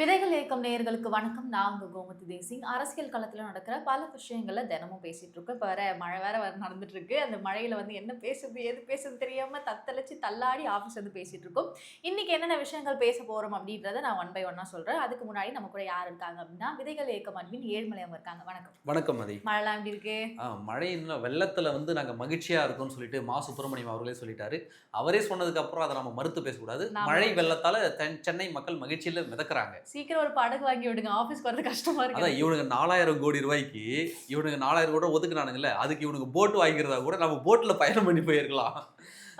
விதைகள் இயக்கம் நேயர்களுக்கு வணக்கம். நான் உங்க கோமதி தேசிங். அரசியல் களத்துல நடக்கிற பல விஷயங்களை தினமும் பேசிட்டு இருக்கோம். இப்போ வேற மழை வேற நடந்துட்டு இருக்கு. அந்த மழையில வந்து என்ன பேசுறது எது பேசுறது தெரியாம தத்தளிச்சு தள்ளாடி ஆஃபீஸ் வந்து பேசிட்டு இருக்கோம். இன்னைக்கு என்னென்ன விஷயங்கள் பேச போறோம் அப்படின்றத நான் ஒன் பை ஒன்னா சொல்றேன். அதுக்கு முன்னாடி நம்ம கூட யார் இருக்காங்க அப்படின்னா விதைகள் இயக்கம் அன்பின் ஏழ்மலையம் இருக்காங்க. வணக்கம். வணக்கம் மதி. மழைலாம் எப்படி இருக்கு? மழையின் வெள்ளத்தில் வந்து நாங்கள் மகிழ்ச்சியாக இருக்கோம்னு சொல்லிட்டு மா சுப்பிரமணியம் அவர்களே சொல்லிட்டாரு. அவரே சொன்னதுக்கு அப்புறம் அதை நம்ம மறுத்து பேசக்கூடாது. மழை வெள்ளத்தால் சென்னை மக்கள் மகிழ்ச்சியில் மிதக்குறாங்க. சீக்கிரம் ஒரு படகு வாங்கி விடுங்க. ஆஃபீஸ் வரது கஷ்டமா அதான் இவனுக்கு நாலாயிரம் கோடி ரூபாய்க்கு இவனுக்கு நாலாயிரம் கோடி ஒதுக்குனானுங்கல்ல அதுக்கு இவனுக்கு போட் வாங்கிக்கிறதா கூட நம்ம போட்டில் பயணம் பண்ணி போயிருக்கலாம்.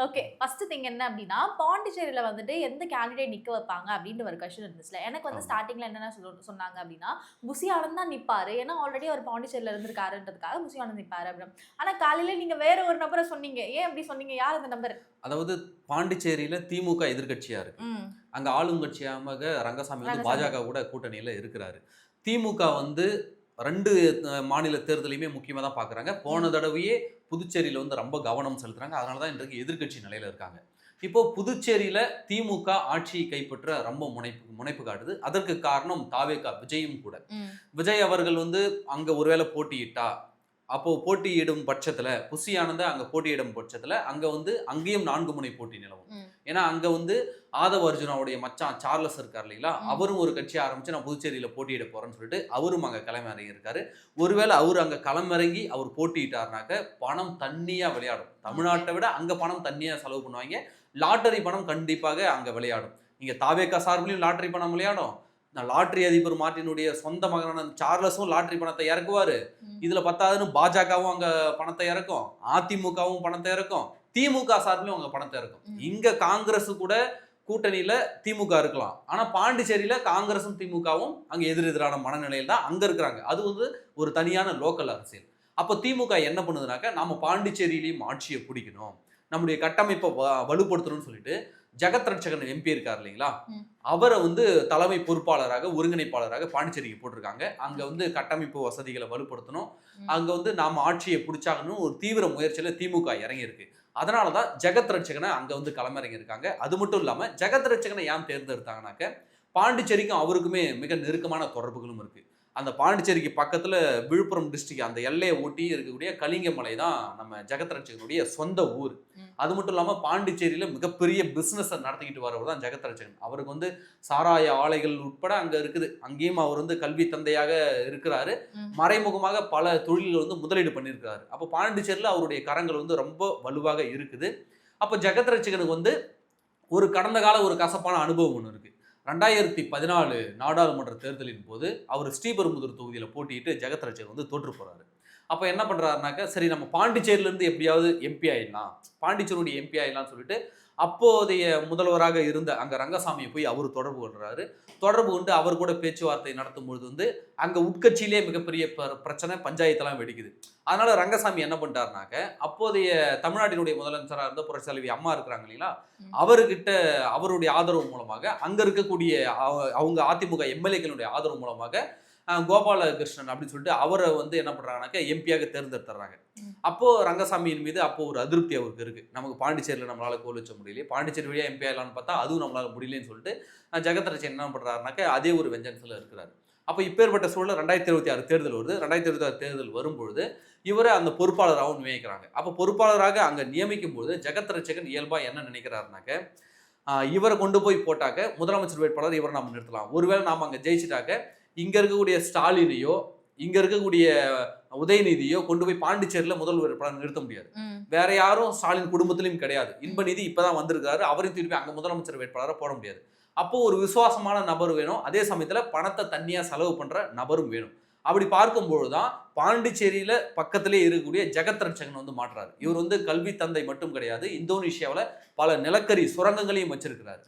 ஓகே ஃபர்ஸ்ட் திங் என்ன அப்படின்னா பாண்டிச்சேரியில வந்துட்டு எந்த கேண்டிடேட் நிக்க வைப்பாங்க அப்படின்ற ஒரு கொஸ்டின் இருந்துச்சுல. எனக்கு வந்து ஆமா. ஸ்டார்டிங்ல என்னென்ன சொல்ல- சொன்னாங்க அப்படின்னா புசி ஆனந்த் தான் நிப்பாரு. ஏன்னா ஆல்ரெடி அவர் பாண்டிச்சேரியில இருந்திருக்காருன்றதுக்காக புசி ஆனந்த் நிப்பாரு அப்படின்னு ஆனா காலையில நீங்க வேற ஒரு நபரை சொன்னீங்க. ஏன் அப்படி சொன்னீங்க? யார் அந்த நம்பர் அதாவது பாண்டிச்சேரியில் திமுக எதிர்க்கட்சியாக இருக்கு. அங்கே ஆளுங்கட்சியாக ரங்கசாமி வந்து. பாஜக கூட கூட்டணியில் இருக்கிறாரு. திமுக வந்து ரெண்டு மாநில தேர்தலையுமே முக்கியமாக தான் பார்க்குறாங்க போன தடவையே புதுச்சேரியில் வந்து ரொம்ப கவனம் செலுத்துறாங்க. அதனால தான் இன்றைக்கு எதிர்க்கட்சி நிலையில் இருக்காங்க. இப்போ புதுச்சேரியில் திமுக ஆட்சியை கைப்பற்ற ரொம்ப முனைப்பு முனைப்பு காட்டுது. அதற்கு காரணம் தாவேகா விஜயும் கூட. விஜய் அவர்கள் வந்து அங்கே ஒருவேளை போட்டியிட்டா அப்போ போட்டியிடும் பட்சத்தில் புசி ஆனந்த அங்கே போட்டியிடும் பட்சத்தில் அங்கே வந்து அங்கேயும் நான்கு முனை போட்டி நிலவும். ஏன்னா அங்கே வந்து ஆதவ அர்ஜுனாவுடைய மச்சான் சார்லஸ் இருக்கார் இல்லைங்களா. அவரும் ஒரு கட்சி ஆரம்பிச்சு நான் புதுச்சேரியில் போட்டியிட போறேன்னு சொல்லிட்டு அவரும் அங்கே களமிறங்கி இருக்காரு. ஒருவேளை அவர் அங்கே களமிறங்கி அவர் போட்டியிட்டாருனாக்க பணம் தண்ணியாக விளையாடும். தமிழ்நாட்டை விட அங்கே பணம் தண்ணியாக செலவு பண்ணுவாங்க. லாட்டரி பணம் கண்டிப்பாக அங்கே விளையாடும். இங்கே தாவேக்கா சார்பிலையும் லாட்டரி பணம் விளையாடும். நான் லாட்டரி அதிபர் மார்ட்டினுடைய சொந்த மகனான சார்லஸும் லாட்டரி பணத்தை இறக்குவாரு. இதுல பத்தாதுன்னு பாஜகவும் அங்க பணத்தை இறக்கும். அதிமுகவும் பணத்தை இறக்கும். திமுக சார்பிலும் அங்க பணத்தை இறக்கும். இங்க காங்கிரஸ் கூட கூட்டணியில திமுக இருக்கலாம். ஆனா பாண்டிச்சேரியில காங்கிரஸும் திமுகவும் அங்க எதிரெதிரான மனநிலையில் தான் அங்க இருக்கிறாங்க. அது வந்து ஒரு தனியான லோக்கல் அரசியல். அப்போ திமுக என்ன பண்ணுதுனாக்க நாம பாண்டிச்சேரியிலையும் ஆட்சியை பிடிக்கணும். நம்முடைய கட்டமைப்பை வ- வலுப்படுத்தணும்னு சொல்லிட்டு ஜெகத் ரட்சகன் எம்பி இருக்கார் இல்லைங்களா. அவரை வந்து தலைமை பொறுப்பாளராக ஒருங்கிணைப்பாளராக பாண்டிச்சேரிக்கு போட்டிருக்காங்க. அங்க வந்து கட்டமைப்பு வசதிகளை வலுப்படுத்தணும். அங்க வந்து நாம ஆட்சியை பிடிச்சாகணும் ஒரு தீவிர முயற்சியில திமுக இறங்கி இருக்கு அதனால தான் ஜெகத் ரட்சகனை அங்க வந்து களமிறங்கி இருக்காங்க அது மட்டும் இல்லாம ஜெகத் ரட்சகனை ஏன் தேர்ந்தெடுத்தாங்கனாக்க பாண்டிச்சேரிக்கும் அவருக்குமே மிக நெருக்கமான தொடர்புகளும் இருக்கு. அந்த பாண்டிச்சேரிக்கு பக்கத்துல விழுப்புரம் டிஸ்ட்ரிக்ட் அந்த எல்லையை ஒட்டி இருக்கக்கூடிய கலிங்கமலை தான் நம்ம ஜெகத் ரட்சகனுடைய சொந்த ஊர். அது மட்டும் இல்லாம பாண்டிச்சேரியில மிகப்பெரிய பிசினஸ் நடத்திக்கிட்டு வரவர் தான் ஜெகத் ரட்சகன் அவருக்கு வந்து சாராய ஆலைகள் உட்பட அங்க இருக்குது. அங்கேயும் அவர் வந்து கல்வி தந்தையாக இருக்கிறாரு. மறைமுகமாக பல தொழில்கள் வந்து முதலீடு பண்ணியிருக்காரு அப்போ பாண்டிச்சேரியில் அவருடைய கரங்கள் வந்து ரொம்ப வலுவாக இருக்குது. அப்போ ஜெகத் ரட்சகனுக்கு வந்து ஒரு கடந்த கால ஒரு கசப்பான அனுபவம் ஒன்று இருக்கு. ரெண்டாயிரத்தி பதினாலு நாடாளுமன்ற தேர்தலின் போது அவர் ஸ்ரீபெரும்புதூர் தொகுதியில் போட்டியிட்டு ஜெகத் ரட்சகன் வந்து தோற்று போகிறாரு அப்போ என்ன பண்ணுறாருனாக்கா சரி நம்ம பாண்டிச்சேரியிலேருந்து எப்படியாவது எம்பி ஆயிடலாம். பாண்டிச்சேரியுடைய எம்பி ஆயிடலாம்னு சொல்லிட்டு அப்போதைய முதல்வராக இருந்த அங்க ரங்கசாமியை போய் அவர் தொடர்பு கொள்றாரு. தொடர்பு கொண்டு அவர் கூட பேச்சுவார்த்தை நடத்தும் பொழுது வந்து அங்க உட்கட்சியிலே மிகப்பெரிய பிரச்சனை பஞ்சாயத்தெல்லாம் வெடிக்குது. அதனால ரங்கசாமி என்ன பண்ணிட்டாருனாக்க அப்போதைய தமிழ்நாட்டினுடைய முதலமைச்சராக இருந்த புரட்சித்தலைவி அம்மா இருக்கிறாங்க இல்லைங்களா. அவர்கிட்ட அவருடைய ஆதரவு மூலமாக அங்க இருக்கக்கூடிய அவ- அவங்க அதிமுக எம்எல்ஏக்களுடைய ஆதரவு மூலமாக கோபாலகிருஷ்ணன் அப்படின்னு சொல்லிட்டு அவரை வந்து என்ன பண்றாங்கனாக்க எம்பியாக தேர்ந்தெடுத்துறாங்க. ம். அப்போ ரங்கசாமியின் மீது அப்போ ஒரு அதிருப்தி அவருக்கு இருக்கு. நமக்கு பாண்டிச்சேரியில் நம்மளால கோல் வச்ச முடியலையே. பாண்டிச்சேரி வழியா எம்பி ஆகலாம்னு பார்த்தா அதுவும் நம்மளால முடியலன்னு சொல்லிட்டு அஹ், ஜெகத் ரட்சன் என்ன பண்றாருனாக்க அதே ஒரு வெஞ்சன்ஸ்ல இருக்கிறாரு. அப்போ இப்பேற்பட்ட சூழல் ரெண்டாயிரத்தி இருபத்தி ஆறு தேர்தல் வருது. ரெண்டாயிரத்தி இருபத்தி ஆறு தேர்தல் வரும்பொழுது இவரை அந்த பொறுப்பாளராகவும் நியமிக்கிறாங்க. அப்போ பொறுப்பாளராக அங்கே நியமிக்கும் போது ஜெகத் ரட்சகன் இயல்பா என்ன நினைக்கிறாருனாக்க இவரை கொண்டு போய் போட்டாக்க முதலமைச்சர் வேட்பாளர் இவரை நாம நிறுத்தலாம். ஒருவேளை நாம அங்கே ஜெயிச்சிட்டாக்க இங்க இருக்கக்கூடிய ஸ்டாலினையோ இங்க இருக்கக்கூடிய உதயநிதியோ கொண்டு போய் பாண்டிச்சேரியில முதல் வேட்பாளர் நிறுத்த முடியாது. வேற யாரும் ஸ்டாலின் குடும்பத்திலும் கிடையாது. இன்பநிதி இப்பதான் வந்திருக்காரு அவரையும் திருப்பி அங்க முதலமைச்சர் வேட்பாளரை போட முடியாது. அப்போ ஒரு விசுவாசமான நபர் வேணும். அதே சமயத்துல பணத்தை தண்ணியா செலவு பண்ற நபரும் வேணும். அப்படி பார்க்கும்பொழுது தான் பாண்டிச்சேரியில பக்கத்திலே இருக்கக்கூடிய ஜெகத் ரட்சகன் வந்து மாட்டுறாரு. இவர் வந்து கல்வி தந்தை மட்டும் கிடையாது இந்தோனேஷியாவுல பல நிலக்கரி சுரங்கங்களையும் வச்சிருக்கிறாரு.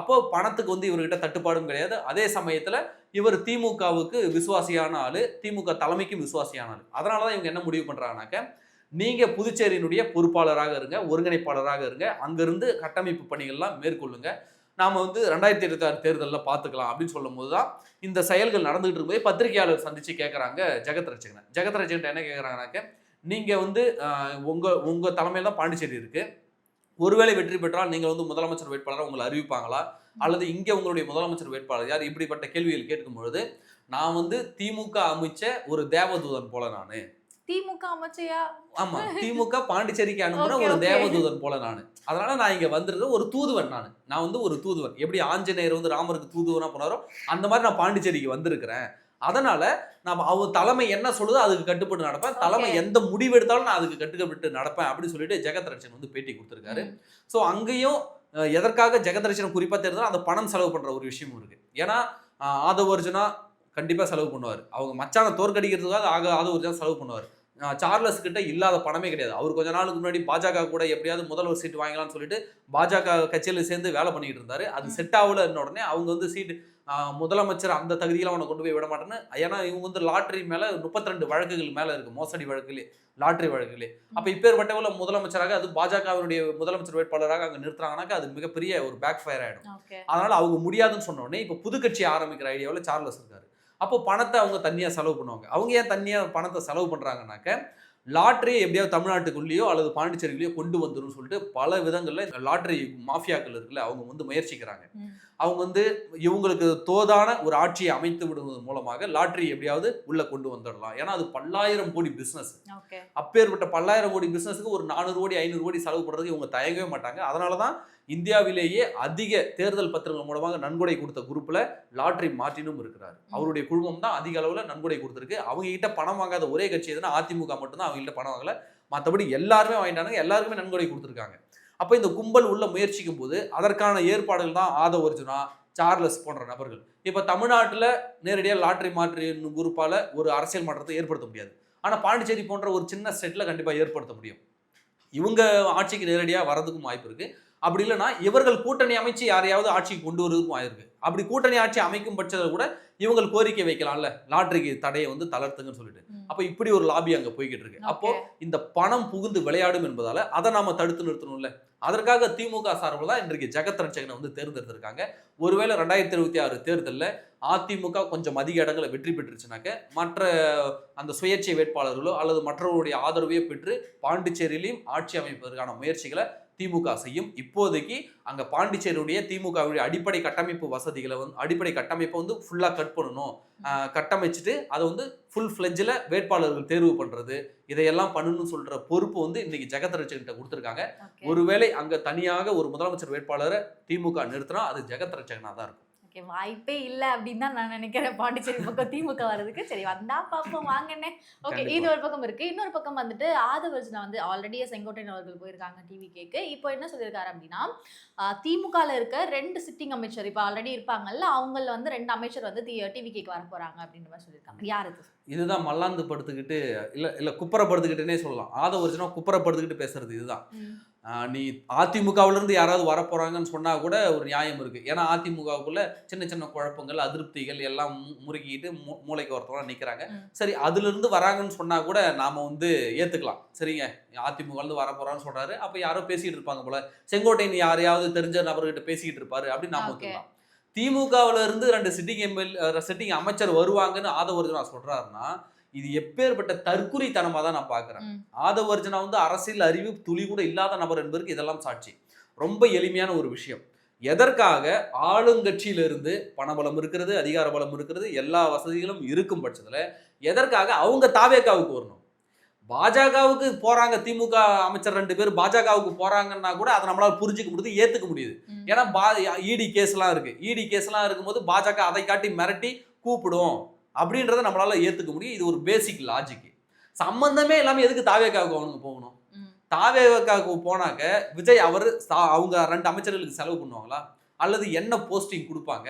அப்போ பணத்துக்கு வந்து இவர்கிட்ட தட்டுப்பாடும் கிடையாது. அதே சமயத்துல இவர் திமுகவுக்கு விசுவாசியான ஆளு திமுக தலைமைக்கும் விசுவாசியான ஆளு. அதனாலதான் இவங்க என்ன முடிவு பண்றாங்கனாக்க நீங்க புதுச்சேரியினுடைய பொறுப்பாளராக இருங்க ஒருங்கிணைப்பாளராக இருங்க அங்கிருந்து கட்டமைப்பு பணிகள்லாம் மேற்கொள்ளுங்க. நாம் வந்து ரெண்டாயிரத்தி இருபத்தி ஆறு தேர்தலில் பார்த்துக்கலாம் அப்படின்னு சொல்லும்போது தான் இந்த செயல்கள் நடந்துகிட்டு இருக்கும்போது பத்திரிகையாளர் சந்தித்து கேட்குறாங்க ஜெகத் ரட்சகனை ஜெகத் ரட்சகன் என்ன கேட்குறாங்கனாக்க நீங்கள் வந்து உங்கள் உங்கள் தலைமையில் தான் பாண்டிச்சேரி இருக்குது ஒருவேளை வெற்றி பெற்றால் நீங்கள் வந்து முதலமைச்சர் வேட்பாளராக உங்களை அறிவிப்பாங்களா? அல்லது இங்கே உங்களுடைய முதலமைச்சர் வேட்பாளர் யார்? இப்படிப்பட்ட கேள்விகள் கேட்கும் பொழுது நான் வந்து திமுக அமைச்ச ஒரு தேவதூதன் போல நான். திமுக அமைச்சையா? ஆமா திமுக பாண்டிச்சேரிக்கு அனுப்புன ஒரு. தேவதூதன் போல நானு. அதனால நான் இங்க வந்திருக்க ஒரு தூதுவன் நான். நான் வந்து ஒரு தூதுவன். எப்படி ஆஞ்சநேயர் வந்து ராமருக்கு தூதுவனா போனாரோ அந்த மாதிரி நான் பாண்டிச்சேரிக்கு வந்திருக்கிறேன். அதனால நான் அவர் தலைமை என்ன சொல்லுதோ அதுக்கு கட்டுப்பட்டு நடப்பேன். தலைமை. எந்த முடிவு எடுத்தாலும் நான் அதுக்கு கட்டுப்பட்டு நடப்பேன் அப்படின்னு சொல்லிட்டு ஜெகத் ரட்சன் வந்து பேட்டி கொடுத்திருக்காரு. ஸோ அங்கேயும் எதற்காக ஜெகதர்ஷனம் குறிப்பாக தெரிந்தால் அந்த பணம் செலவு பண்ணுற ஒரு விஷயமும் இருக்கு. ஏன்னா அஹ், ஆதவ அர்ஜுனா கண்டிப்பாக செலவு பண்ணுவார். அவங்க மச்சானை தோற்கடிக்கிறதுக்காக ஆக ஆதவ அர்ஜுனா செலவு பண்ணுவார். சார்லஸ் கிட்ட இல்லாத பணமே கிடையாது. அவர் கொஞ்ச நாளுக்கு முன்னாடி பாஜக கூட எப்படியாவது முதல்வர் சீட் வாங்கலாம்னு சொல்லிட்டு பாஜக கட்சியில் சேர்ந்து வேலை பண்ணிட்டு இருந்தாரு. அது. செட் ஆகலன்ன உடனே அவங்க வந்து சீட் முதலமைச்சர் அந்த தகுதியில் அவனை கொண்டு போய் விட மாட்டேன்னு ஏன்னா இவங்க வந்து லாட்ரி மேலே முப்பத்தி ரெண்டு வழக்குகள் மேலே இருக்கு. மோசடி வழக்குலே லாட்ரி வழக்குலே அப்ப இப்பேற்பட்டவள முதலமைச்சராக அது பாஜகவினுடைய முதலமைச்சர் வேட்பாளராக அங்க நிறுத்துறாங்கனாக்கா அது மிகப்பெரிய ஒரு பேக் ஃபயர் ஆயிடும். ஓகே. அதனால அவங்க முடியாதுன்னு சொன்ன உடனே இப்ப புது கட்சி ஆரம்பிக்கிற ஐடியாவில் சார்லஸ் இருக்காரு. அப்போ பணத்தை அவங்க தனியா செலவு பண்ணுவாங்க. அவங்க ஏன் தனியா பணத்தை செலவு பண்றாங்கனாக்க லாட்ரியை எப்படியாவது தமிழ்நாட்டுக்குள்ளேயோ அல்லது பாண்டிச்சேரியிலையோ கொண்டு வந்துடும் சொல்லிட்டு பல விதங்கள்ல இந்த லாட்ரி மாஃபியாக்கள் இருக்குல்ல அவங்க வந்து முயற்சிக்கிறாங்க. அவங்க வந்து இவங்களுக்கு தோதான ஒரு ஆட்சியை அமைத்து விடுவதன் மூலமாக லாட்ரி எப்படியாவது உள்ள கொண்டு வந்துடலாம். ஏன்னா அது பல்லாயிரம் கோடி பிசினஸ் அப்பேற்பட்ட பல்லாயிரம் கோடி பிசினஸ்க்கு ஒரு நானூறு கோடி ஐநூறு கோடி செலவு பண்றதுக்கு இவங்க தயங்கவே மாட்டாங்க. அதனால தான் இந்தியாவிலேயே அதிக தேர்தல் பத்திரங்கள் மூலமாக நன்கொடை கொடுத்த குரூப்ல லாட்ரி மார்ட்டினும் இருக்கிறார். அவருடைய குழுமம் தான் அதிக அளவுல நன்கொடை கொடுத்துருக்கு. அவங்க கிட்ட பணம் வாங்காத ஒரே கட்சி எதுனா அதிமுக மட்டும்தான் அவங்க கிட்ட பணம் வாங்கல. மற்றபடி எல்லாருமே வாங்கிட்டாங்க எல்லாருக்குமே நன்கொடை கொடுத்துருக்காங்க. அப்போ இந்த கும்பல் உள்ள முயற்சிக்கும் போது அதற்கான ஏற்பாடுகள் தான் ஆதவ அர்ஜுனா சார்லஸ் போன்ற நபர்கள். இப்போ தமிழ்நாட்டில் நேரடியாக லாட்ரி மாற்றி குரூப்பால ஒரு அரசியல் மாற்றத்தை ஏற்படுத்த முடியாது. ஆனால் பாண்டிச்சேரி போன்ற ஒரு சின்ன ஸ்டேட்டில் கண்டிப்பாக ஏற்படுத்த முடியும். இவங்க ஆட்சிக்கு நேரடியாக வரதுக்கும் வாய்ப்பு இருக்கு. அப்படி இல்லைன்னா இவர்கள் கூட்டணி அமைச்சு யாரையாவது ஆட்சிக்கு கொண்டு வருவதுக்கும் வாய்ப்பு இருக்கு அப்படி கூட்டணி ஆட்சி அமைக்கும் பட்சத்தில் கூட இவங்கள் கோரிக்கை வைக்கலாம்ல. லாட்ரிக்கு தடையை வந்து தளர்த்துங்கன்னு சொல்லிட்டு. அப்போ இப்படி ஒரு லாபி அங்க போய்கிட்டு இருக்கு. அப்போ. இந்த பணம் புகுந்து விளையாடும் என்பதால அதை நாம தடுத்து நிறுத்தணும்ல. அதற்காக திமுக சார்பில் தான் இன்றைக்கு ஜெகத் ரட்சகனை வந்து தேர்ந்தெடுத்திருக்காங்க. ஒருவேளை ரெண்டாயிரத்தி இருபத்தி ஆறு தேர்தலில் அதிமுக கொஞ்சம் அதிக இடங்களை வெற்றி பெற்றுச்சுனாக்க மற்ற அந்த சுயேட்சை வேட்பாளர்களோ அல்லது மற்றவருடைய ஆதரவையோ பெற்று பாண்டிச்சேரியிலையும் ஆட்சி அமைப்பதற்கான முயற்சிகளை திமுக செய்யும். இப்போதைக்கு அங்க பாண்டிச்சேரியுடைய திமுகவுடைய அடிப்படை கட்டமைப்பு வசதிகளை வந்து அடிப்படை கட்டமைப்பை வந்து ஃபுல்லா கட் பண்ணணும். கட்டமைச்சிட்டு அதை வந்து ஃபுல் ஃப்ளெஜ்ல வேட்பாளர்கள் தேர்வு பண்றது இதையெல்லாம் பண்ணணும்னு சொல்ற பொறுப்பு வந்து இன்னைக்கு ஜெகத் ரட்சகன்கிட்ட கொடுத்துருக்காங்க ஒருவேளை அங்க தனியாக ஒரு முதலமைச்சர் வேட்பாளரை திமுக நிறுத்தினா அது ஜெகத் ரட்சகனா தான் இருக்கும். ஓகே வாய்ப்பே இல்ல அப்படின்னு தான் நான் நினைக்கிறேன். பாண்டிச்சேரி பக்கம் திமுக வர்றதுக்கு. சரி வந்தா பாப்போம் வாங்கண்ணே. ஓகே. இது ஒரு பக்கம் இருக்கு. இன்னொரு பக்கம் வந்துட்டு ஆதவர்ஜனா வந்து ஆல்ரெடி செங்கோட்டையன் அவர்கள் போயிருக்காங்க டிவி கேக்கு. இப்போ என்ன சொல்லியிருக்காரு அப்படின்னா திமுகல இருக்க ரெண்டு சிட்டிங் அமைச்சர் இப்போ ஆல்ரெடி இருப்பாங்கல்ல அவங்கள வந்து ரெண்டு அமைச்சர் வந்து டிவி கேக்கு வர போறாங்க அப்படின்ற மாதிரி சொல்லியிருக்காங்க. யார் இது? இதுதான் மல்லாந்து படுத்துக்கிட்டு இல்ல இல்ல குப்புறப்படுத்துக்கிட்டுனே சொல்லலாம். ஆத ஒரிஜினா குப்புறப்படுத்துக்கிட்டு பேசுறது இதுதான். நீ அதிமுகவுல இருந்து யாராவது வரப்போறாங்கன்னு சொன்னா கூட ஒரு நியாயம் இருக்கு. ஏன்னா அதிமுகவுக்குள்ள சின்ன சின்ன குழப்பங்கள் அதிருப்திகள் எல்லாம் முறுக்கிட்டு மூ- மூளைக்கு ஒருத்தவங்க நிக்கிறாங்க. ம். சரி அதுல இருந்து வராங்கன்னு சொன்னா கூட நாம வந்து ஏத்துக்கலாம். சரிங்க அதிமுக இருந்து வரப்போறான்னு சொல்றாரு. அப்ப யாரோ பேசிட்டு இருப்பாங்க போல. செங்கோட்டையன் யாரையாவது தெரிஞ்ச நபர்கிட்ட பேசிக்கிட்டு இருப்பாரு அப்படின்னு நாம. ஒத்துக்கலாம். திமுகவுல இருந்து ரெண்டு சிட்டிங் எம்எல் சிட்டிங் அமைச்சர் வருவாங்கன்னு ஆதவர்ஜனா சொல்றாருன்னா இது எப்பேற்பட்ட தற்குறித்தனமா தான் நான் பாக்குறேன் ம். ஆதவர்ஜனா வந்து அரசியல் அறிவு துளி கூட இல்லாத நபர் என்பதற்கு இதெல்லாம் சாட்சி ரொம்ப எளிமையான ஒரு விஷயம் எதற்காக ஆளுங்கட்சியிலிருந்து பணபலம் இருக்கிறது அதிகார பலம் இருக்கிறது எல்லா வசதிகளும் இருக்கும் பட்சத்துல எதற்காக அவங்க தாவேக்காவுக்கு வரணும் பாஜகவுக்கு போறாங்க திமுக அமைச்சர் ரெண்டு பேர் பாஜகவுக்கு போறாங்கன்னா கூட அதை நம்மளால புரிஞ்சுக்க முடியுது ஏத்துக்க முடியுது. ஏன்னா பா இடி கேஸ்லாம் இருக்கு இடி கேஸ்லாம் இருக்கும்போது பாஜக அதை காட்டி மிரட்டி கூப்பிடும் அப்படின்றத நம்மளால ஏத்துக்க முடியும். இது ஒரு பேசிக் லாஜிக் சம்பந்தமே இல்லாம எதுக்கு தாவேக்காவுக்கு அவனுக்கு போகணும். தாவேக்காவுக்கு போனாக்க விஜய் அவர் அவங்க ரெண்டு அமைச்சர்களுக்கு செலவு பண்ணுவாங்களா? அல்லது என்ன போஸ்டிங் கொடுப்பாங்க?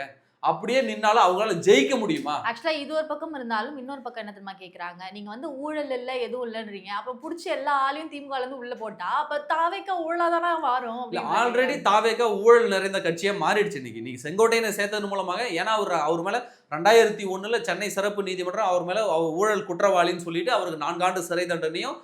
அப்படியே நின்னாலும் அவங்களால ஜெயிக்க முடியுமா? ஆக்சுவலா இது ஒரு பக்கம் இருந்தாலும் இன்னொரு பக்கம் என்ன தெரியுமா கேக்குறாங்க? நீங்க வந்து ஊழல் இல்ல எதுவும் இல்லன்றீங்க. அப்புறம் புடிச்சு எல்லா ஆளையும் திமுக இருந்து உள்ள போட்டா அப்ப தாவைக்க ஊழலா தானே அப்படின்னு ஆல்ரெடி தாவேக்கா ஊழல் நிறைந்த கட்சியா மாறிடுச்சு இன்னைக்கு. நீங்க செங்கோட்டையனை சேர்த்தது மூலமாக ஏன்னா அவர் அவர் மேல ரெண்டாயிரத்தி ஒண்ணுல சென்னை சிறப்பு நீதிமன்றம் அவர் மேல ஊழல் குற்றவாளின்னு சொல்லிட்டு அவருக்கு நான்காண்டு சிறை தண்டனையும்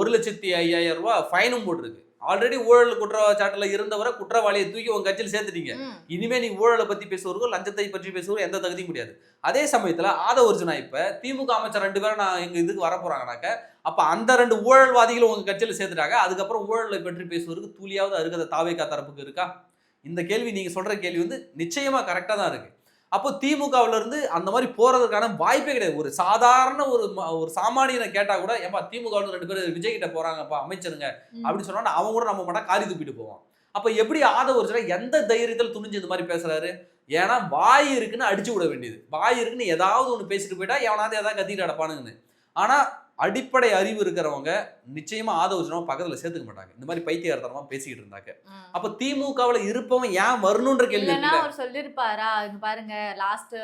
ஒரு லட்சத்தி ஐயாயிரம் ரூபாய் ஃபைனும் போட்டிருக்கு. ஆல்ரெடி ஊழல் குற்றச்சாட்டுல இருந்தவரை குற்றவாளியை தூக்கி உங்க கட்சியில் சேர்த்துட்டீங்க. இனிமே நீ ஊழலை பத்தி பேசுவதற்கோ லஞ்சத்தை பற்றி பேசுவதோ எந்த தகுதியும் முடியாது அதே சமயத்துல ஆதவர்ஜுனா இப்ப திமுக அமைச்சர் ரெண்டு பேரும் நான் எங்க இதுக்கு வர போறாங்கனாக்க அப்ப அந்த ரெண்டு ஊழல்வாதிகள் உங்க கட்சியில சேர்த்துட்டாங்க. அதுக்கப்புறம் ஊழலை பற்றி பேசுவதற்கு தூளியாவது அருகதை தாவேக்கா தரப்புக்கு இருக்கா? இந்த கேள்வி நீங்க சொல்ற கேள்வி வந்து நிச்சயமா கரெக்டா தான் இருக்கு. அப்போ திமுகவுல இருந்து அந்த மாதிரி போறதுக்கான வாய்ப்பே கிடையாது. ஒரு சாதாரண ஒரு ஒரு சாமானியனை கேட்டா கூட ஏப்பா திமுகவுல ரெண்டு பேர் விஜய் கிட்ட போறாங்கப்பா அமைச்சருங்க. அப்படின்னு சொன்னா அவன் கூட நம்ம மாட்டா காரி துப்பிட்டு போவான் அப்ப எப்படி ஆதவ ஒரு எந்த தைரியத்தில் துணிஞ்சு இந்த மாதிரி பேசுறாரு? ஏன்னா வாய் இருக்குன்னு அடிச்சு விட வேண்டியது. வாய் இருக்குன்னு ஏதாவது ஒன்று பேசிட்டு போயிட்டா எவனாவது ஏதாவது கத்திட்டு அடப்பானுங்கன்னு ஆனா அடிப்படை அறிவு இருக்கிறவங்க நிச்சயமா ஆதவ பக்கத்துல சேர்த்துக்க மாட்டாங்க. இந்த மாதிரி பைத்தியகாரத்தனமா பேசிக்கிட்டு இருந்தாங்க. அப்ப திமுகவுல இருப்பவன் ஏன் வரணுன்ற கேள்வி? அவர் சொல்லியிருப்பாரா இங்க பாருங்க லாஸ்ட்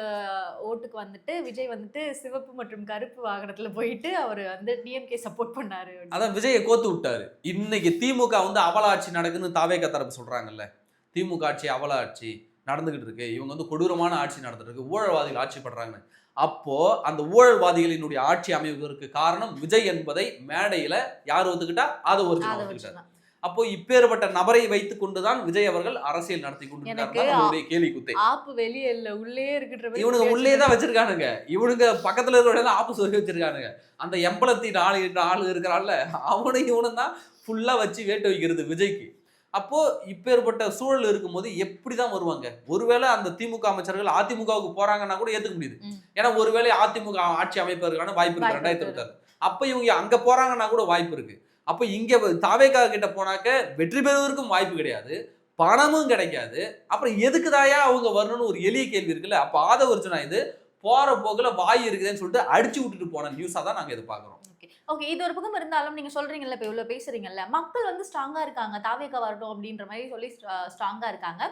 ஓட்டுக்கு வந்துட்டு விஜய் வந்துட்டு சிவப்பு மற்றும் கருப்பு வாகனத்துல போயிட்டு அவர் வந்து டிஎம்கே சப்போர்ட் பண்ணாரு. அதான் விஜயை கோத்து விட்டாரு. இன்னைக்கு திமுக வந்து அவல ஆட்சி நடக்குன்னு தாவேக தரப்பு சொல்றாங்கல்ல. திமுக ஆட்சி அவல ஆட்சி நடந்துகிட்டு இருக்கு. இவங்க வந்து கொடூரமான ஆட்சி நடந்துட்டு இருக்கு. ஊழல்வாதிகள் ஆட்சி பண்றாங்கன்னு அப்போ அந்த ஊழல்வாதிகளினுடைய ஆட்சி அமைவதற்கு காரணம் விஜய் என்பதை மேடையில யார் ஒத்துக்கிட்டா ஒத்துக்கிட்டார் வச்சுதான். அப்போ இப்பேற்பட்ட நபரை வைத்துக் கொண்டுதான் விஜய் அவர்கள் அரசியல் நடத்தி நம்மளுடைய கேள்வி குத்தை ஆப்பு வெளியே இல்ல உள்ளே இருக்கின்ற மாதிரி இவனுங்க உள்ளே தான் வச்சிருக்கானுங்க. இவனுங்க பக்கத்துல இருக்கிற ஆப்பு சொல்லி வச்சிருக்கானுங்க. அந்த எம்பளத்தி ஆளு ஆளு இருக்கிறான்ல அவனும் இவனும் தான் ஃபுல்லா வச்சு வேட்டு வைக்கிறது விஜய்க்கு. அப்போ இப்பேற்பட்ட சூழல் இருக்கும்போது எப்படி தான் வருவாங்க? ஒருவேளை அந்த திமுக அமைச்சர்கள் அதிமுகவுக்கு போறாங்கன்னா கூட ஏத்துக்க முடியுது. ஏன்னா ஒருவேளை அதிமுக ஆட்சி அமைப்பதற்கான வாய்ப்பு இருக்கு. வாய்ப்பு ரெண்டாயிரத்தி. இருபத்தாறு. அப்ப இவங்க அங்க போறாங்கன்னா கூட வாய்ப்பு இருக்கு. அப்ப இங்க தாவேக்கா கிட்ட போனாக்க வெற்றி பெறுவதற்கும் வாய்ப்பு கிடையாது. பணமும் கிடைக்காது. அப்புறம் எதுக்குதாயா அவங்க வரணும்னு ஒரு எளிய கேள்வி இருக்குல்ல? அப்ப ஆதவர்ஜுனா இது போற போக்குல வாய் இருக்குதுன்னு சொல்லிட்டு அடிச்சு விட்டுட்டு போன நியூஸா தான் நாங்க இதை பாக்குறோம் ஓகே இது ஒரு பக்கம் இருந்தாலும் நீங்க சொல்றீங்கல்ல இப்ப இவ்வளவு பேசுறீங்கல்ல மக்கள் வந்து ஸ்ட்ராங்கா இருக்காங்க தாவேக்கா வரட்டும் அப்படின்ற மாதிரி சொல்லி ஸ்ட்ராங்கா இருக்காங்க.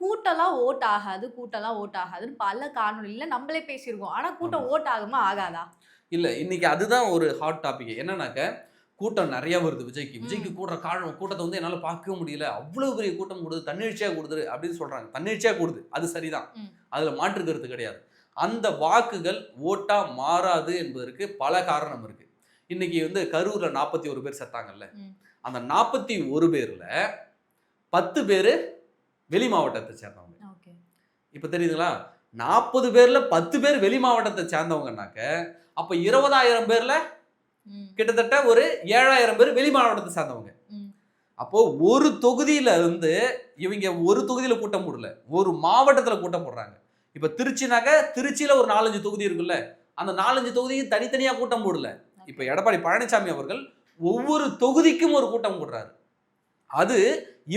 கூட்டம்லாம் ஓட் ஆகாது கூட்டம்லாம் ஓட் ஆகாதுன்னு பல காணொலியில நம்மளே பேசியிருக்கோம். ஆனா கூட்டம் ஓட் ஆகுமா ஆகாதா? இல்ல இன்னைக்கு அதுதான் ஒரு ஹாட் டாபிக் என்னன்னாக்க கூட்டம் நிறைய வருது விஜய்க்கு. விஜய்க்கு கூடுற காரணம் கூட்டத்தை வந்து என்னால பார்க்கவே முடியல. அவ்வளவு பெரிய கூட்டம் கூடுது தன்னெழுச்சியா கூடுது அப்படின்னு சொல்றாங்க. தன்னெழுச்சியா கூடுது அது சரிதான். அதுல மாற்று கருத்து கிடையாது. அந்த வாக்குகள் ஓட்டா மாறாது என்பதற்கு பல காரணம் இருக்கு. இன்னைக்கு வந்து கரூர்ல நாற்பத்தி ஒரு பேர் செத்தாங்கல்ல. அந்த நாற்பத்தி ஒரு பேர்ல பத்து பேரு வெளி மாவட்டத்தை சேர்ந்தவங்க. ஓகே. இப்ப தெரியுதுங்களா? நாற்பது பேர்ல பத்து பேர் வெளி மாவட்டத்தை சேர்ந்தவங்கனாக்க அப்ப இருபதாயிரம் பேர்ல கிட்டத்தட்ட ஒரு ஏழாயிரம் பேர் வெளி மாவட்டத்தை சேர்ந்தவங்க. அப்போ ஒரு தொகுதியில இருந்து இவங்க ஒரு தொகுதியில கூட்டம் போடல ஒரு மாவட்டத்துல கூட்டம் போடுறாங்க. இப்ப திருச்சினாக்க திருச்சியில ஒரு நாலஞ்சு தொகுதி இருக்குல்ல அந்த நாலஞ்சு தொகுதியும் தனித்தனியா கூட்டம் போடல. இப்ப எடப்பாடி பழனிசாமி அவர்கள் ஒவ்வொரு தொகுதிக்கும் ஒரு கூட்டம் போடுறாரு. அது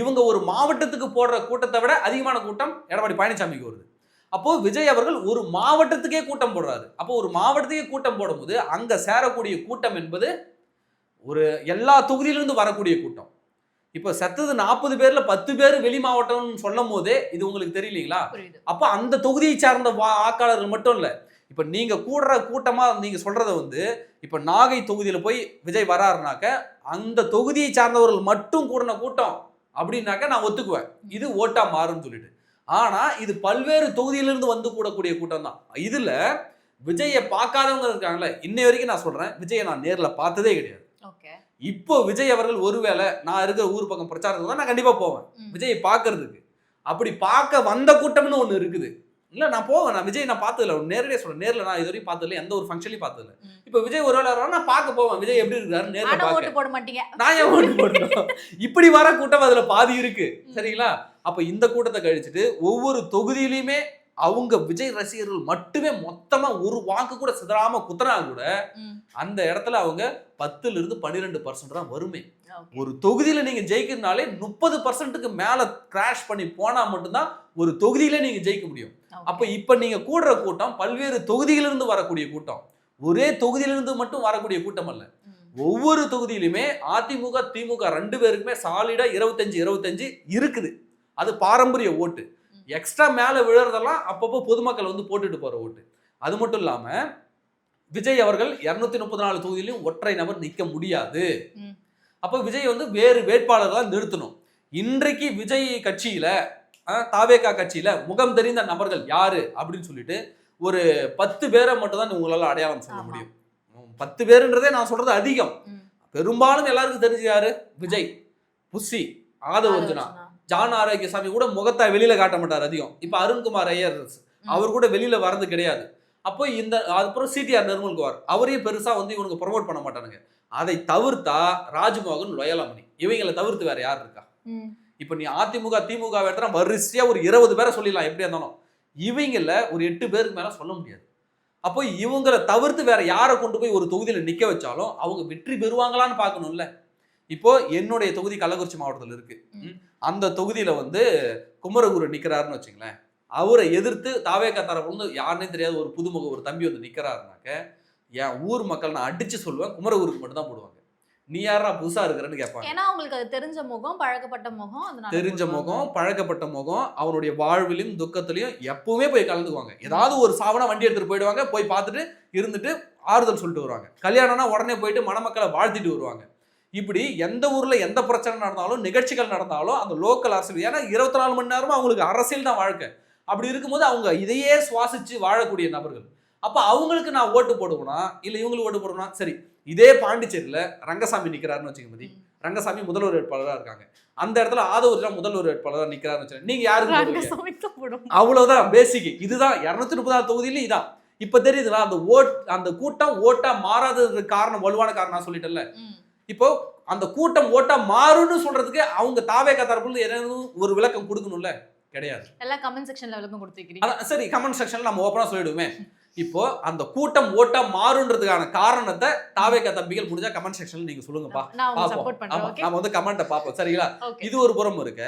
இவங்க ஒரு மாவட்டத்துக்கு போடுற கூட்டத்தை விட அதிகமான கூட்டம் எடப்பாடி பழனிசாமிக்கு வருது. அப்போ விஜய் அவர்கள் ஒரு மாவட்டத்துக்கே கூட்டம் போடுறாரு. அப்போ ஒரு மாவட்டத்துக்கே கூட்டம் போடும்போது அங்க சேரக்கூடிய கூட்டம் என்பது ஒரு எல்லா தொகுதியிலிருந்து வரக்கூடிய கூட்டம். இப்போ செத்தது நாற்பது பேர்ல பத்து பேர் வெளி மாவட்டம்னு சொல்லும் போதே இது உங்களுக்கு தெரியலீங்களா? அப்போ அந்த தொகுதியை சார்ந்த வாக்காளர்கள் மட்டும் இல்ல இப்ப நீங்க கூடுற கூட்டமா நீங்க சொல்றத வந்து இப்ப நாகை தொகுதியில போய் விஜய் வராருனாக்க அந்த தொகுதியை சார்ந்தவர்கள் மட்டும் கூடின கூட்டம் அப்படின்னாக்க நான் ஒத்துக்குவேன். இது ஓட்டா மாறும்னு சொல்லிட்டு. ஆனா இது பல்வேறு தொகுதியிலிருந்து வந்து கூடக்கூடிய கூட்டம் தான். இதுல விஜயை பார்க்காதவங்க இருக்காங்கல்ல இன்னை வரைக்கும் நான் சொல்றேன் விஜயை நான் நேர்ல பார்த்ததே கிடையாது. இப்போ விஜய் அவர்கள் ஒருவேளை நான் இருக்கிற ஊர் பக்கம் பிரச்சாரத்துக்கு தான் நான் கண்டிப்பா போவேன். விஜயை பார்க்கறதுக்கு. அப்படி பார்க்க வந்த கூட்டம்னு ஒண்ணு இருக்குது. இல்ல நான் போவேன் நான் விஜய் நான் பார்த்ததில்ல நேரடியாக சொல்றேன். நேர்ல நான் இது வரைக்கும் பார்த்ததில்ல எந்த ஒரு ஃபங்க்ஷன்லையும் பார்த்ததில்ல. இப்போ விஜய் ஒரு வரானா நான் பார்க்க போவேன். விஜய் எப்படி இருக்காரு நேர்ல ஓட்டு போட மாட்டீங்க. நான் ஏன் ஓட்டு போடணும்? இப்படி வர கூட்டம் அதுல பாதி இருக்கு. சரிங்களா? அப்ப இந்த கூட்டத்தை கழிச்சிட்டு ஒவ்வொரு தொகுதியிலையுமே அவங்க விஜய் ரசிகர்கள் மட்டுமே மொத்தமா ஒரு வாக்கு கூட சிதறாம குத்துனா கூட. அந்த இடத்துல அவங்க பத்துல இருந்து பன்னிரெண்டு பர்சன்ட் தான் வருமே ஒரு தொகுதியில நீங்க ஜெயிக்கிறதுனாலே முப்பது பர்சன்ட்டுக்கு மேல கிராஷ் பண்ணி போனா மட்டும்தான் ஒரு தொகுதியில நீங்க ஜெயிக்க முடியும். அப்ப இப்ப நீங்க கூடுற கூட்டம் பல்வேறு தொகுதியிலிருந்து வரக்கூடிய கூட்டம். ஒரே தொகுதியிலிருந்து மட்டும் வரக்கூடிய கூட்டம் அல்ல. ஒவ்வொரு தொகுதியிலுமே அதிமுக திமுக ரெண்டு பேருக்குமே சாலிடா இருபத்தஞ்சு இருபத்தஞ்சு இருக்குது. அது பாரம்பரிய ஓட்டு. எக்ஸ்ட்ரா மேல விழுறதெல்லாம் அப்பப்போ பொதுமக்கள் வந்து போட்டுட்டு போற ஓட்டு. அது மட்டும் இல்லாம விஜய் அவர்கள் இருநூத்தி முப்பத்தி நாலு தொகுதியிலும் ஒற்றை நபர் நிக்க முடியாது. அப்ப விஜய் வந்து வேறு வேட்பாளர்களா நிறுத்தணும். இன்றைக்கு விஜய் கட்சியில தாவேகா கட்சியில முகம் தெரிந்த நபர்கள் யாரு அப்படின்னு சொல்லிட்டு ஒரு பத்து பேரை மட்டும் தான் உங்களால அடையாளம் சொல்ல. முடியும். பத்து பேருன்றதே நான் சொல்றது அதிகம். பெரும்பாலும் எல்லாருக்கும் தெரிஞ்சு யாரு? விஜய் புஷி ஆதவ அர்ஜுனா. ஜான் ஆரோக்கியசாமி கூட முகத்தை வெளியில காட்ட மாட்டார் அதிகம். இப்ப அருண்குமார் ஐயர் அவர் கூட வெளியில வரது கிடையாது. அப்போ இந்த அப்புறம் சிடிஆர் நிர்மல்குமார் அவரையும் பெருசா வந்து இவனுக்கு ப்ரொமோட் பண்ண மாட்டானுங்க. அதை தவிர்த்தா ராஜ்மோகன் லொயலாமணி இவங்களை தவிர்த்து வேற யார் இருக்கா. இப்போ நீ அதிமுக திமுக எடுத்தா வரிசையா ஒரு இருபது பேரை சொல்லிடலாம் எப்படியா இருந்தாலும். இவங்கள ஒரு எட்டு பேருக்கு மேல சொல்ல முடியாது. அப்போ இவங்களை தவிர்த்து வேற யாரை கொண்டு போய் ஒரு தொகுதியில நிக்க வச்சாலும் அவங்க வெற்றி பெறுவாங்களான்னு பார்க்கணும்ல. இப்போ என்னுடைய தொகுதி கள்ளக்குறிச்சி மாவட்டத்தில் இருக்கு. அந்த தொகுதியில வந்து குமரகுரு நிக்கிறாருன்னு வச்சுங்களேன் அவரை எதிர்த்து தாவேக்கா தரப்பு வந்து யாருன்னே தெரியாத ஒரு புதுமுக ஒரு தம்பி வந்து நிக்கிறாருனாக்க என் ஊர் மக்கள் நான் அடிச்சு சொல்லுவேன் குமரகுருக்கு மட்டும் தான் போடுவாங்க. நீ யாரா புதுசா இருக்கிறன்னு கேட்பாங்க. ஏன்னா அவங்களுக்கு அது தெரிஞ்ச முகம் பழக்கப்பட்ட முகம் அதனால தெரிஞ்ச. முகம் பழக்கப்பட்ட முகம் அவனுடைய வாழ்விலும் துக்கத்திலையும் எப்பவுமே போய் கலந்துக்குவாங்க. ஏதாவது ஒரு சாவனா வண்டி எடுத்துட்டு போயிடுவாங்க போய் பார்த்துட்டு இருந்துட்டு ஆறுதல் சொல்லிட்டு வருவாங்க. கல்யாணம்னா உடனே போயிட்டு மணமக்களை வாழ்த்திட்டு வருவாங்க. இப்படி எந்த ஊர்ல எந்த பிரச்சனை நடந்தாலும் நிகழ்ச்சிகள் நடந்தாலும் அந்த லோக்கல் அரசியல் ஏன்னா இருபத்தி நாலு மணி நேரமும் அவங்களுக்கு அரசியல் தான் வாழ்க்கை. அப்படி இருக்கும்போது அவங்க இதையே சுவாசிச்சு வாழக்கூடிய நபர்கள். அப்ப அவங்களுக்கு நான் ஓட்டு போடுவேனா? இல்ல இவங்களுக்கு ஓட்டு போடுவேனா? சரி இதே பாண்டிச்சேரியில ரங்கசாமி நிக்கிறாருன்னு வச்சுக்க மதி. ரங்கசாமி முதல்வர் வேட்பாளராக இருக்காங்க அந்த இடத்துல ஆதவர்ல முதல்வர் வேட்பாளராக நிக்கிறாருன்னு வச்சுக்கோங்க. நீங்க யாருக்கு போடுவீங்க? ரங்கசாமி தான் போடுவோம். அவ்வளவுதான் பேசிக் இதுதான் இருநூத்தி முப்பதாம் தொகுதியிலும் இதான் இப்ப தெரியுதுல அந்த ஓட் அந்த கூட்டம் ஓட்டா மாறாததுக்கு காரணம் வலுவான காரணம் நான் சொல்லிட்டேன்ல. இப்போ அந்த கூட்டம் ஓட்டா மாறும்னு சொல்றதுக்கு அவங்க தாவேக தரப்புல ஏதாவது ஒரு விளக்கம் கொடுக்கணும்ல கிடையாது எல்லாம் கமெண்ட் செக்ஷன்ல விளக்கம் கொடுத்துருக்கீங்க சரி கமெண்ட் செக்ஷன்ல நம்ம ஓப்பனா சொல்லிடுவோமே இப்போ அந்த கூட்டம் ஓட்டா மாறுன்றதுக்கான காரணத்தை தாவேக தம்பிகள் முடிஞ்சா கமெண்ட் செக்ஷன்ல நீங்க சொல்லுங்கப்பா. பாப்போம். நம்ம வந்து கமெண்ட்டை பார்ப்போம். சரிங்களா? இது ஒரு புறம் இருக்க.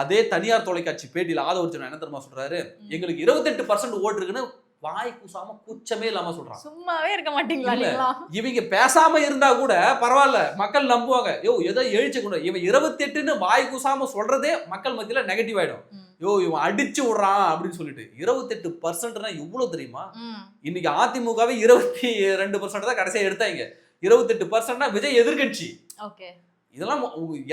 அதே தனியார் தொலைக்காட்சி பேட்டியில் ஆதவர்ஜன் என்ன தெரியுமா சொல்றாரு? எங்களுக்கு இருபத்தெட்டு பர்சன்ட் ஓட்டு இருக்குன்னு வாய் கூசாம கூச்சமே இல்லாம சொல்றான். சும்மாவே இருக்க மாட்டீங்களா இவங்க பேசாம இருந்தா கூட பரவாயில்ல மக்கள் நம்புவாங்க. யோ ஏதோ எழுச்சி கொண்டு இவன் இருபத்தெட்டுன்னு வாய் கூசாம சொல்றதே மக்கள் மத்தியில நெகட்டிவ் ஆயிடும். யோ இவன் அடிச்சு விடுறான் அப்படின்னு சொல்லிட்டு இருபத்தெட்டு பர்சன்ட்னா எவ்வளவு தெரியுமா. இன்னைக்கு அதிமுகவே இருபத்தி ரெண்டு பர்சன்ட் தான் கடைசியா எடுத்தாங்க. இருபத்தெட்டு பர்சன்ட்னா விஜய் எதிர்கட்சி இதெல்லாம்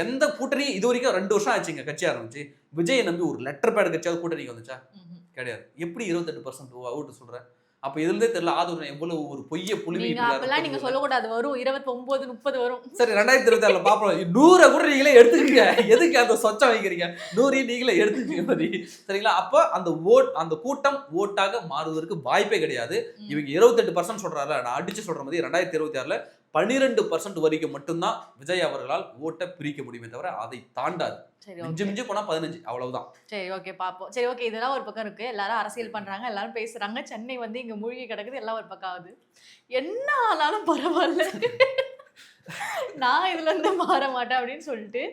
எந்த கூட்டணி இது வரைக்கும் ரெண்டு வருஷம் ஆச்சுங்க கட்சி ஆரம்பிச்சு. விஜயை நம்பி ஒரு லெட்டர் பேட் கட்சியாவது கூட்டணிக்கு வந்துச்சா. கிடையாது. எப்படி இருபத்தெட்டு பர்சன்ட் ஓட்டு சொல்ற? அப்ப இதுல இருந்தே தெரியல ஆதூர் எவ்வளவு ஒரு பொய்ய நீங்க அப்பெல்லாம் நீங்க சொல்லக்கூடாது. வரும். இருபத்தி ஒன்பது முப்பது வரும். சரி ரெண்டாயிரத்தி இருபத்தி ஆறுல பாப்போம். நூறை கூட நீங்களே எடுத்துக்கங்க. எதுக்கு அந்த சொச்சம் வைக்கிறீங்க? நூறையும் நீங்களே எடுத்துக்கங்க மதி. சரிங்களா? அப்போ அந்த ஓட் அந்த கூட்டம் ஓட்டாக மாறுவதற்கு வாய்ப்பே கிடையாது. இவங்க இருபத்தெட்டு பர்சன்ட் சொல்றாருல நான் அடிச்சு சொல்ற மாதிரி ரெண்டாயிரத்தி இருபத்தி ஆறுல பன்னிரெண்டு பர்சன்ட் வரைக்கும் மட்டும்தான் விஜய் அவர்களால் ஓட்டை பிரிக்க முடியுமே தவிர அதை தாண்டாது. மிஞ்சு மிஞ்சு போனா பதினஞ்சு அவ்வளவுதான். சரி ஓகே பாப்போம். சரி ஓகே இதெல்லாம் ஒரு பக்கம் இருக்கு. எல்லாரும் அரசியல் பண்றாங்க எல்லாரும் பேசுறாங்க. சென்னை வந்து இங்க மூழ்கி கிடக்குது எல்லாம் ஒரு பக்கம் ஆகுது. என்ன ஆனாலும் பரவாயில்ல. நான் இதுல இருந்து மாற மாட்டேன் அப்படின்னு சொல்லிட்டு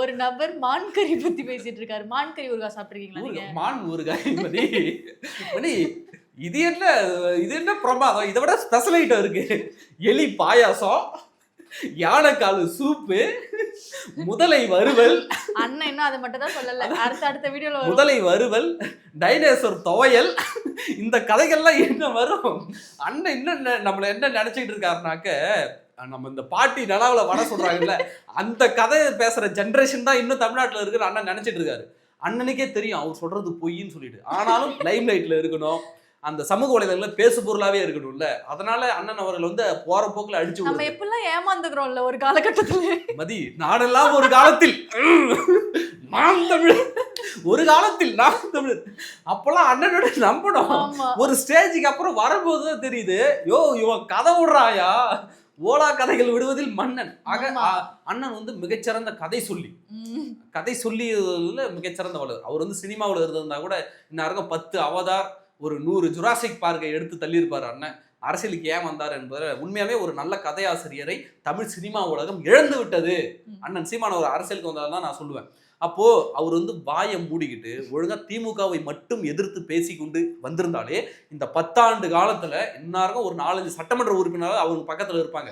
ஒரு நபர் மான் கறி பத்தி பேசிட்டு இருக்காரு. மான் கறி ஊறுகாய் சாப்பிட்டுருக்கீங்களா நீங்க? மான் ஊறுகாய் இது என்ன இது என்ன பிரமாதம்? இதை விட ஸ்பெஷல் ஐட்டம் இருக்கு. எலி பாயாசம் யானைக்காலு சூப்பு முதலை வறுவல். அண்ணன் இன்னும் அதை மட்டும் தான் சொல்லல. அடுத்த அடுத்த வீடியோல முதலை வறுவல் டைனோசர் துவையல். இந்த கதைகள்லாம் என்ன வரும்? அண்ணன் இன்னும் நம்மள என்ன நினைச்சிட்டு இருக்காருனாக்க நம்ம இந்த பாட்டி நிலாவுல வட சொல்றாங்கல்ல அந்த கதை பேசுற ஜென்ரேஷன் தான் இன்னும் தமிழ்நாட்டுல இருக்கிற அண்ணன் நினைச்சிட்டு இருக்காரு. அண்ணனுக்கே தெரியும் அவர் சொல்றது பொய்ன்னு சொல்லிட்டு. ஆனாலும் லைம் லைட்ல இருக்கணும். அந்த சமூக வலைதளங்கள்ல பேசு பொருளாவே இருக்கணும்ல. அதனால அண்ணன் அவர்கள் வந்து போற போக்குல அடிச்சு நம்ம விடுறது. எப்படிலாம் ஏமாந்துக்கிறோம்ல ஒரு காலகட்டத்துல? மதி நாடெல்லாம் ஒரு காலத்தில். நாம் தமிழ். ஒரு காலத்தில் நாம் தமிழ். அப்பெல்லாம் அண்ணனோட நம்பணும். ஒரு ஸ்டேஜுக்கு அப்புறம் வரும்போது தான் தெரியுது. யோ இவன் கதை விடுறாயா? ஓலா கதைகள் விடுவதில் மன்னன். ஆக அண்ணன் வந்து மிகச்சிறந்த கதை சொல்லி. கதை சொல்லியதுல மிகச்சிறந்த வளர் அவர் வந்து சினிமாவில் இருந்திருந்தா கூட இந்நேரம் பத்து அவதார் ஒரு நூறு ஜுராசிக் பார்க்கை எடுத்து தள்ளியிருப்பார் அண்ணன் அரசியலுக்கு ஏன் வந்தார் என்பதை உண்மையாவே ஒரு நல்ல கதையாசிரியரை தமிழ் சினிமா உலகம் இழந்து விட்டது. அண்ணன் சீமான ஒரு அரசியலுக்கு வந்தார் தான் நான் சொல்லுவேன் அப்போ அவர் வந்து வாயை மூடிக்கிட்டு ஒழுங்கா திமுகவை மட்டும் எதிர்த்து பேசிக்கொண்டு வந்திருந்தாலே இந்த பத்தாண்டு காலத்துல இன்னாருக்கும் ஒரு நாலஞ்சு சட்டமன்ற உறுப்பினர்கள் அவங்க பக்கத்துல இருப்பாங்க.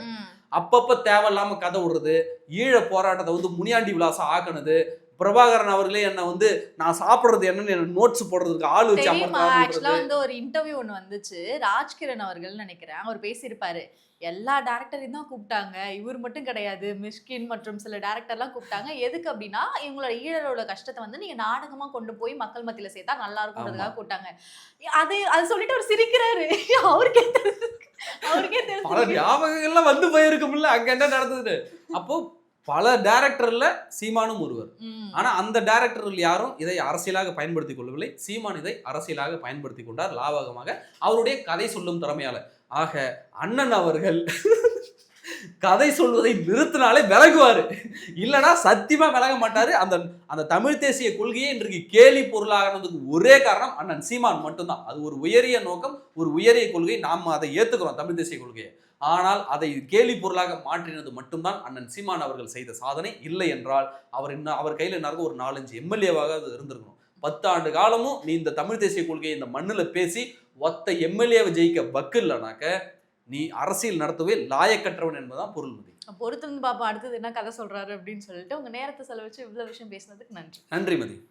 அப்பப்ப தேவையில்லாம கதை விடுறது ஈழ போராட்டத்தை வந்து முனியாண்டி விலாசம் ஆக்குனது பிரபாகரன் அவர்களே என்ன வந்து நான் சாப்பிடுறது என்னன்னு நோட்ஸ் போடுறதுக்கு ஆள் வச்சு தெரியுமா? அமர்த்தாருன்றது. ஆக்சுவலா வந்து ஒரு இன்டர்வியூ ஒன்று வந்துச்சு. ராஜ்கிரண் அவர்கள் நினைக்கிறேன். அவர் பேசியிருப்பாரு. எல்லா டேரக்டரையும் தான் கூப்பிட்டாங்க. இவர் மட்டும் கிடையாது. மிஷ்கின் மற்றும் சில டேரக்டர்லாம் கூப்பிட்டாங்க. எதுக்கு அப்படின்னா இவங்களோட ஈழரோட கஷ்டத்தை வந்து நீங்க நாடகமா கொண்டு போய் மக்கள் மத்தியில சேர்த்தா நல்லா இருக்கும்ன்றதுக்காக கூப்பிட்டாங்க. அது அது சொல்லிட்டு அவர் சிரிக்கிறாரு. அவருக்கே அவருக்கே தெரிஞ்சு ஞாபகங்கள்லாம் வந்து போயிருக்கும்ல. அங்க என்ன நடந்தது அப்போ பல டேரக்டர்ல சீமானும் ஒருவர். ஆனா அந்த டேரக்டர்கள் யாரும் இதை அரசியலாக பயன்படுத்திக் கொள்ளவில்லை. சீமான் இதை அரசியலாக பயன்படுத்தி கொண்டார். லாபகமாக அவருடைய கதை சொல்லும் திறமையால. ஆக அண்ணன் அவர்கள் கதை சொல்வதை நிறுத்தினாலே விலகுவாரு. இல்லைன்னா சத்தியமா விலக மாட்டாரு. அந்த அந்த தமிழ் தேசிய கொள்கையே இன்றைக்கு கேலி பொருளாகிறதுக்கு ஒரே காரணம் அண்ணன் சீமான் மட்டும்தான். அது ஒரு உயரிய நோக்கம் ஒரு உயரிய கொள்கை. நாம் அதை ஏத்துக்கிறோம் தமிழ் தேசிய கொள்கையை. ஆனால் அதை கேலி பொருளாக மாற்றினது மட்டும்தான் அண்ணன் சீமான் அவர்கள் செய்த சாதனை. இல்லை என்றால் அவர் இன்னும் அவர் கையில் என்ன ஒரு நாலஞ்சு எம்எல்ஏவாக அது இருந்திருக்கணும். பத்து ஆண்டு காலமும் நீ இந்த தமிழ் தேசிய கொள்கையை இந்த மண்ணில் பேசி ஒத்த எம்எல்ஏவை ஜெயிக்க வக்கு இல்லைனாக்க நீ அரசியல் நடத்தவே லாயக்கற்றவன் என்பதுதான் பொருள்மதி பொறுத்திருந்து பாப்பா அடுத்தது என்ன கதை சொல்றாரு அப்படின்னு சொல்லிட்டு உங்க நேரத்தை செலவச்சு இவ்வளவு விஷயம் பேசினதுக்கு நன்றி. நன்றி மதி.